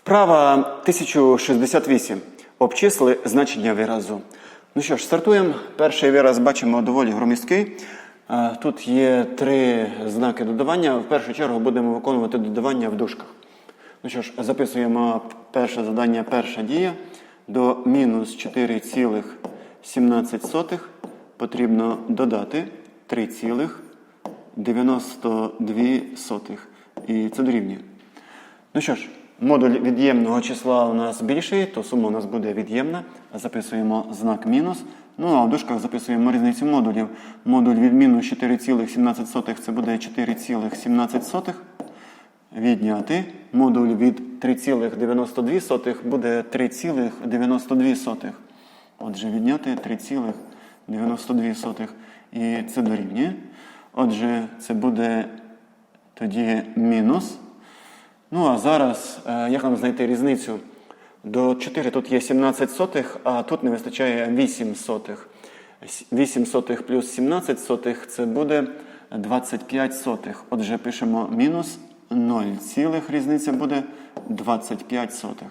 Вправа 1068. Обчисли значення виразу. Ну що ж, стартуємо. Перший вираз бачимо доволі громісткий. Тут є три знаки додавання. В першу чергу будемо виконувати додавання в дужках. Ну що ж, записуємо перше завдання, перша дія. До мінус 4,17 потрібно додати 3,92. І це дорівнює. Ну що ж, модуль від'ємного числа у нас більший, то сума у нас буде від'ємна. Записуємо знак мінус. Ну а в дужках записуємо різницю модулів. Модуль від мінус 4,17 це буде 4,17. Відняти. Модуль від 3,92 буде 3,92. Отже, відняти 3,92. І це дорівнює. Отже, це буде тоді мінус. Ну, а зараз, е, як нам знайти різницю? До 4 тут є 17 сотих, а тут не вистачає 8 сотих. 8 сотих плюс 17 сотих це буде 25 сотих. Отже, пишемо мінус 0 цілих, різниця буде 25 сотих.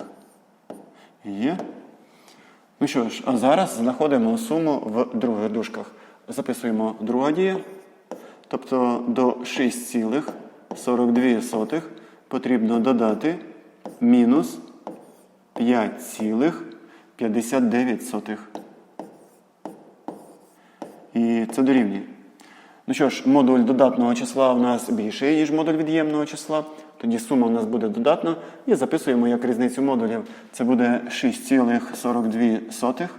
Є? Ну що ж, а зараз знаходимо суму в других дужках. Записуємо друга дія. Тобто до 6,42 потрібно додати мінус 5,59. І це дорівнює. Ну що ж, модуль додатного числа у нас більший, ніж модуль від'ємного числа. Тоді сума у нас буде додатна. І записуємо як різницю модулів. Це буде 6,42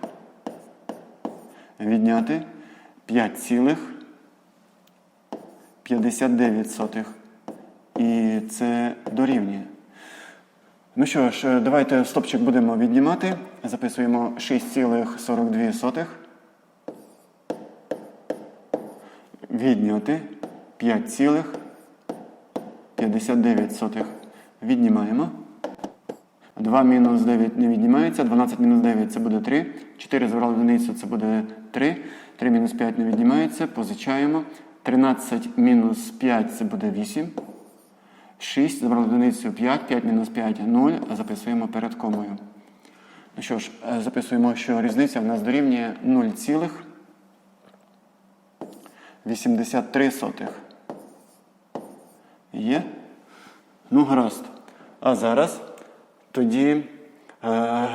відняти 5,59. І це дорівнює. Ну що ж, е, давайте стопчик будемо віднімати. Записуємо 6,42. Відняти 5,59. Віднімаємо. 2 мінус 9 не віднімається. 12 мінус 9 це буде 3. 4 забрали одиницю, це буде 3. 3 мінус 5 не віднімається. Позичаємо. 13 мінус 5 це буде 8. 6 забрали одиницю 5. 5 мінус 5 0. Записуємо перед комою. Ну що ж, е, записуємо, що різниця в нас дорівнює 0,83. Є? Ну, гаразд. А зараз тоді е,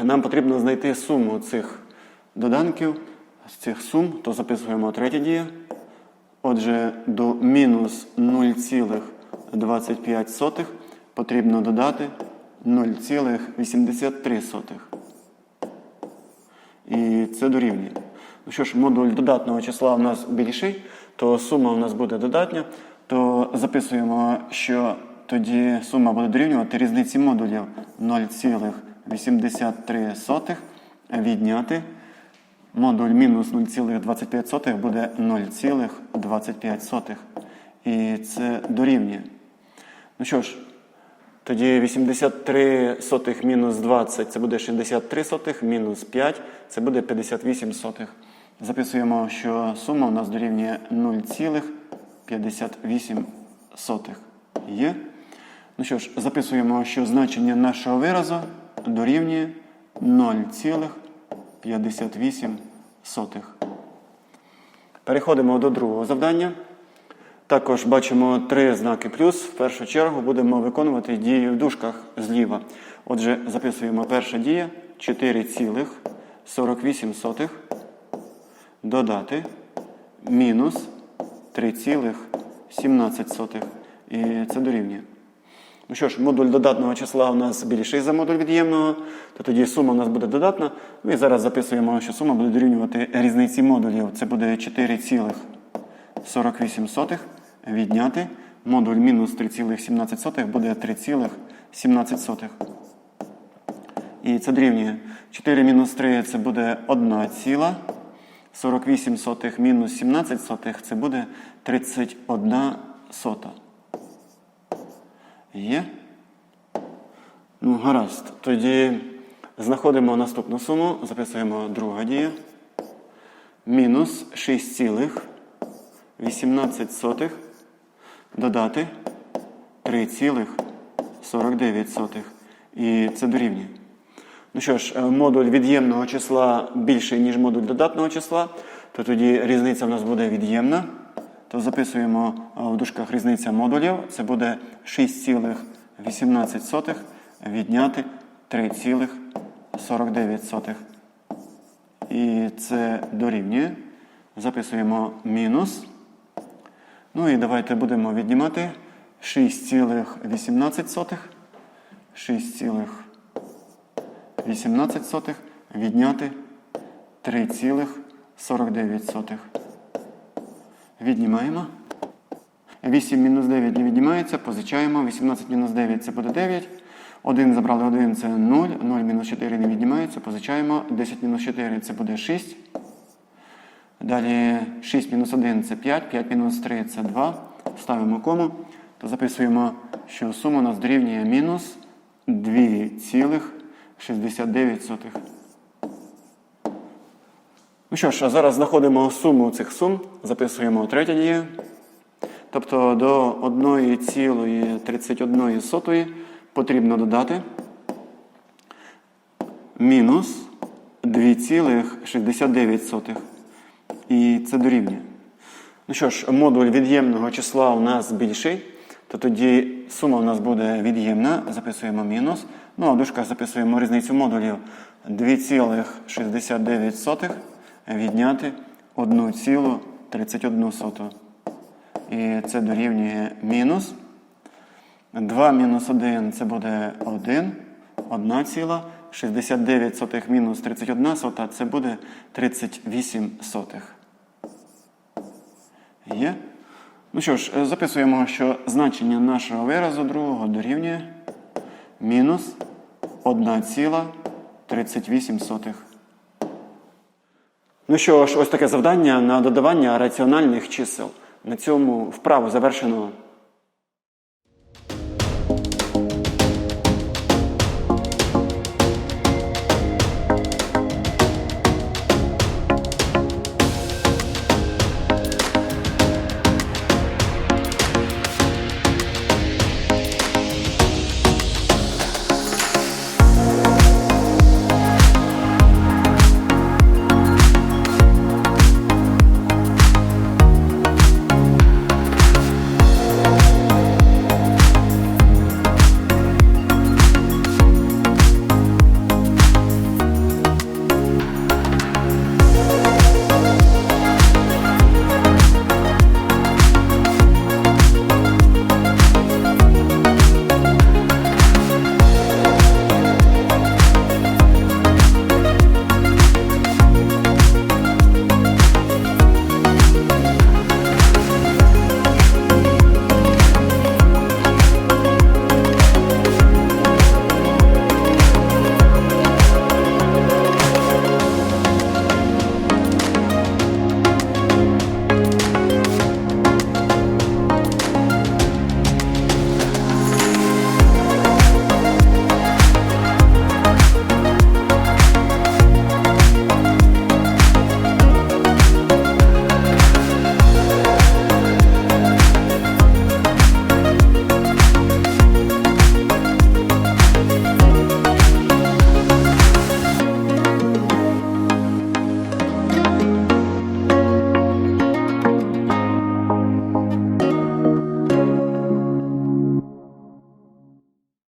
нам потрібно знайти суму цих доданків, з цих сум, то записуємо третя дія. Отже, до мінус 0,25 потрібно додати 0,83. І це дорівнює. Ну що ж, модуль додатного числа у нас більший, то сума у нас буде додатня, то записуємо, що тоді сума буде дорівнювати різниці модулів 0,83 відняти. Модуль мінус 0,25 буде 0,25. І це дорівнює. Ну що ж, тоді 83 сотих мінус 20 це буде 63 сотих, мінус 5 це буде 58 сотих. Записуємо, що сума у нас дорівнює 0,58 сотих. Є? Ну що ж, записуємо, що значення нашого виразу дорівнює 0,58 сотих. Переходимо до другого завдання. Також бачимо три знаки плюс. В першу чергу будемо виконувати дію в дужках зліва. Отже, записуємо перша дія 4,48 додати мінус 3,17. І це дорівнює. Ну що ж, модуль додатного числа у нас більший за модуль від'ємного, то тоді сума у нас буде додатна. Ну і зараз записуємо, що сума буде дорівнювати різниці модулів. Це буде 4,48 відняти. Модуль мінус 3,17 буде 3,17. І це дорівнює. 4 мінус 3 це буде 1 ціла. 48 сотих мінус 17 сотих це буде 31 сота. Є? Ну, гаразд. Тоді знаходимо наступну суму, записуємо друга дія. Мінус 6,18 додати 3,49. І це дорівнює. Ну що ж, е, модуль від'ємного числа більший, ніж модуль додатного числа, то тоді різниця в нас буде від'ємна. То записуємо е, в дужках різниця модулів. Це буде 6,18 відняти 3,49. І це дорівнює. Записуємо мінус. Ну і давайте будемо віднімати 6,18. 6,18 відняти 3,49. Віднімаємо. 8 мінус 9 не віднімається, позичаємо. 18 мінус 9 це буде 9. 1 забрали 1 це 0. 0 мінус 4 не віднімається, позичаємо. 10 мінус 4 це буде 6. Далі 6 мінус 1 це 5, 5 мінус 3 це 2. Ставимо кому, то записуємо, що сума у нас дорівнює мінус 2,69. Ну що ж, а зараз знаходимо суму цих сум, записуємо третя дія. Тобто до 1,31 потрібно додати мінус 2,69. І це дорівнює. Ну що ж, модуль від'ємного числа у нас більший, то тоді сума у нас буде від'ємна, записуємо мінус. Ну а в записуємо різницю модулів 2,69 відняти 1,31. І це дорівнює мінус. 2 мінус 1 це буде 1. 1 ціла. 69 сотих мінус 31 сота це буде 38 сотих. Є? Ну що ж, е, записуємо, що значення нашого виразу другого дорівнює мінус 1,38. Ну що ж, ось таке завдання на додавання раціональних чисел. На цьому вправу завершено.